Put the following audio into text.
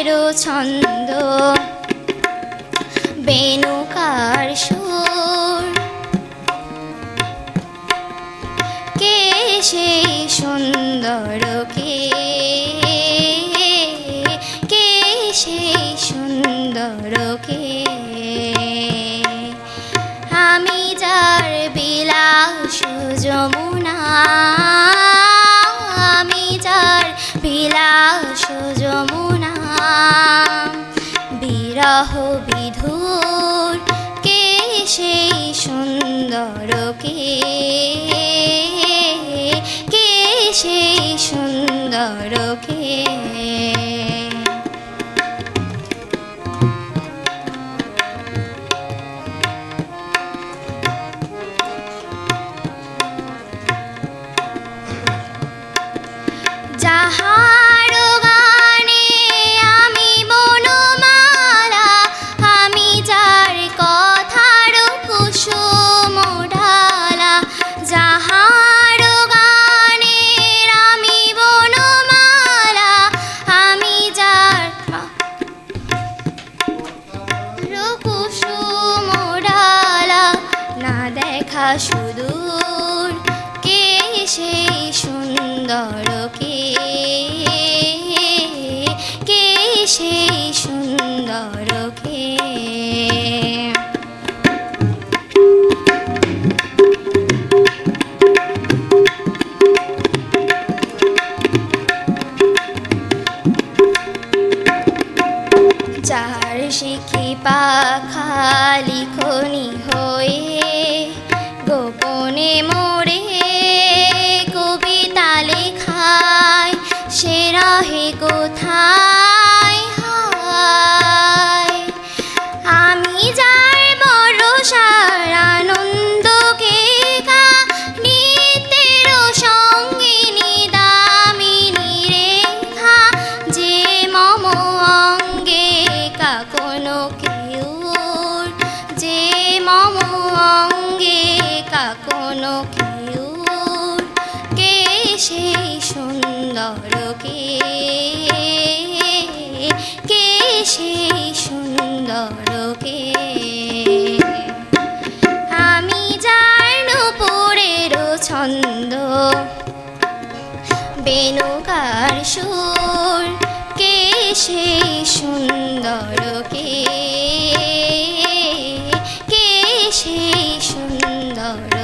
নুপুরেরও ছন্দ। বেনুকার সুর। কে সেই সুন্দর কে? কে সেই সুন্দর কে? আমি যার বিলাস যমুনা। বিরহ বিধুর কে সেই সুন্দর কে? কে সেই সুন্দর কে? দেখা সুদূর, কে সেই সুন্দর, কে? কে সেই সুন্দর, কে? যার শিখি পাখালি খনি হয়ে কোথায় হায়? আমি যার বড়সার আনন্দকে নিত্যের সঙ্গিনী দামিনী রেখা, যে মম অঙ্গে কা কোনো কেউর যে মম অঙ্গে কা কোনো কেউর কে সেই সুন্দর কে? কে সেই সুন্দর কে? আমি যার নুপুরেরও ছন্দ, বেনুকার সুর, কে সেই সুন্দর কে? কে সেই সুন্দর